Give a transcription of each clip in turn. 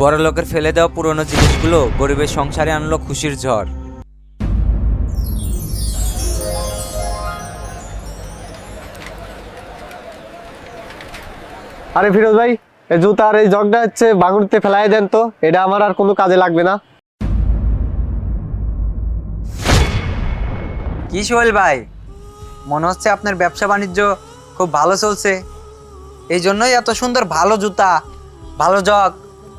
বড় লোকের ফেলে দেওয়া পুরনো জিনিসগুলো গরিবের সংসারে আনলো খুশির ঝড়। আরে ফিরোজ ভাই এই জুতা আর এই জগটা হচ্ছে বাঙুরিতে ফেলাই দেন তো এটা আমার আর কোনো কাজে লাগবে না। কি সোহেল ভাই? মনে হচ্ছে আপনার ব্যবসা বাণিজ্য খুব ভালো চলছে। এই জন্যই এত সুন্দর ভালো জুতা ভালো জগ।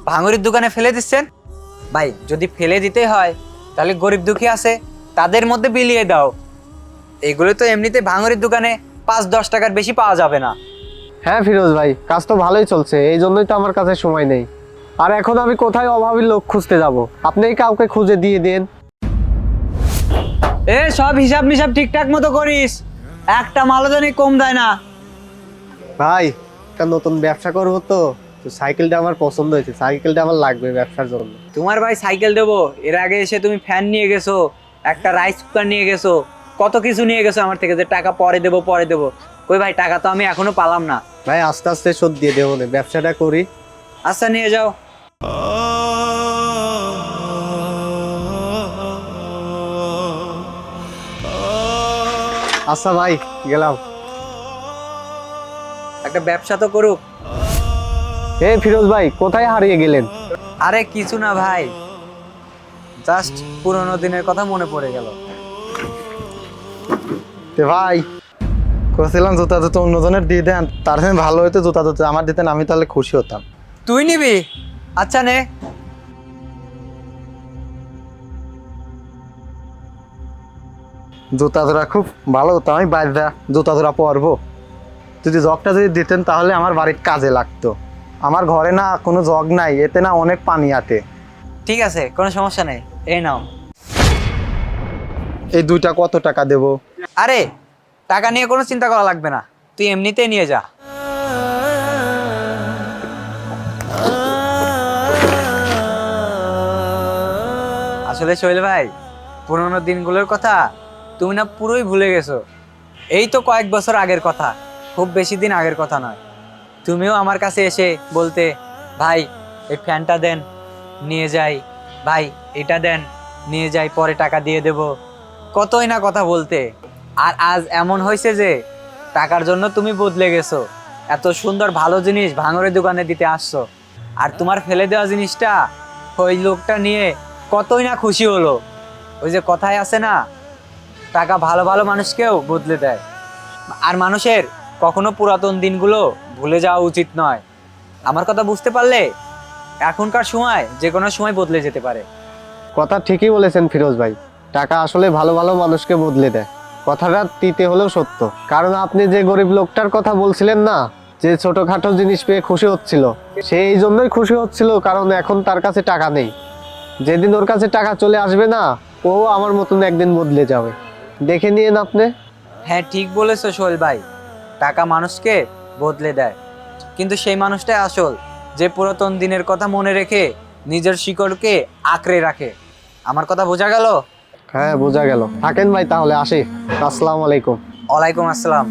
ভাঙুরির দোকানে ফেলে দিচ্ছেন? ভাই যদি ফেলে দিতে হয় তাহলে গরিব দুঃখী আছে তাদের মধ্যে বিলিয়ে দাও। এগুলো তো এমনিতে ভাঙুরির দোকানে পাঁচ দশ টাকার বেশি পাওয়া যাবে না। হ্যাঁ ফিরোজ ভাই কাজ তো ভালোই চলছে এই জন্যই তো আমার কাছে সময় নেই। আর এখন আমি কোথায় অভাবী লোক খুঁজতে যাব? আপনি কাউকে খুঁজে দিয়ে দেন। এ সব হিসাব মিসাব ঠিকঠাক মতো করিস। একটা মালও জানি কম দেয় না। ভাই একটা নতুন ব্যবসা করব তো। তো সাইকেলটা আমার পছন্দ হয়েছে। সাইকেলটা আমার লাগবে ব্যবসার জন্য। তোমার ভাই সাইকেল দেবো? এর আগে এসে তুমি ফ্যান নিয়ে গেছো একটা রাইস কুকার নিয়ে গেছো কত কিছু নিয়ে গেছো আমার থেকে যে টাকা পরে দেবো পরে দেবো। কই ভাই টাকা তো আমি এখনও পালাম না। ভাই আস্তে আস্তে শোধ দিয়ে দেবো না ব্যবসাটা করি। আচ্ছা নিয়ে যাও। আচ্ছা ভাই গেলাম। একটা ব্যবসা তো করুক। এ ফিরোজ ভাই কোথায় হারিয়ে গেলেন? আরে কিছু না ভাই। জাস্ট পুরোনো দিনের কথা মনে পড়ে গেল। তে ভাই করেছিলাম জুতা জুতো অন্যজনের দিয়ে দেন তার সঙ্গে ভালো হইতো জুতা জুতো আমার দিতেন আমি তাহলে খুশি হতাম। তুই নিবি? আচ্ছা নে। জুতা জোড়া খুব ভালো হতো আমি বাইরে জুতা জোড়া পরবো। যদি জগটা যদি দিতেন তাহলে আমার বাড়ির কাজে লাগতো। আমার ঘরে না কোনো জগ নাই এতে না অনেক পানি আটে। ঠিক আছে কোনো সমস্যা নেই এই নাও। এই দুইটা কত টাকা দেবো? আরে টাকা নিয়ে কোনো চিন্তা করা লাগবে না তুই এমনিতেই নিয়ে যা। আসলে সোহেল ভাই পুরোনো দিনগুলোর কথা তুমি না পুরোই ভুলে গেছো। এই তো কয়েক বছর আগের কথা খুব বেশি দিন আগের কথা নয়। তুমিও আমার কাছে এসে বলতে, ভাই, এই ফ্যানটা দেন, নিয়ে যাই। ভাই, এটা দেন, নিয়ে যাই, পরে টাকা দিয়ে দেব। কতই না কথা বলতে। আর আজ এমন হয়েছে যে, টাকার জন্য তুমি বদলে গেছো। এত সুন্দর, ভালো জিনিস ভাঙরের দোকানে দিতে আসছো। আর তোমার ফেলে দেওয়া জিনিসটা, ওই লোকটা নিয়ে কতই না খুশি হলো। ওই যে কথায় আছে না, টাকা ভালো ভালো মানুষকেও বদলে দেয়। আর মানুষের কখনো পুরাতন দিনগুলো ভুলে যাওয়া উচিত নয়। আমার কথা বুঝতে পারলে এখনকার সময় যে কোনো সময় বদলে যেতে পারে। কথা ঠিকই বলেছেন ফিরোজ ভাই। টাকা আসলে ভালো ভালো মানুষকে বদলে দেয়। কথাটা তিতে হলেও সত্য। কারণ আপনি যে গরিব লোকটার কথা বলছিলেন না যে ছোটখাটো জিনিস পেয়ে খুশি হচ্ছিল সে এই জন্যই খুশি হচ্ছিল কারণ এখন তার কাছে টাকা নেই। যেদিন ওর কাছে টাকা চলে আসবে না ও আমার মতন একদিন বদলে যাবে। দেখে নিয়েন আপনি। হ্যাঁ ঠিক বলেছ সোহেল ভাই। টাকা মানুষকে বদলে দেয়। কিন্তু সেই মানুষটাই আসল যে পুরাতন দিনের কথা মনে রেখে নিজের শিকড়কে আঁকড়ে রাখে। আমার কথা বোঝা গেল? হ্যাঁ বোঝা গেল। থাকেন ভাই তাহলে আসি। আসসালামু আলাইকুম। ওয়ালাইকুম আসসালাম।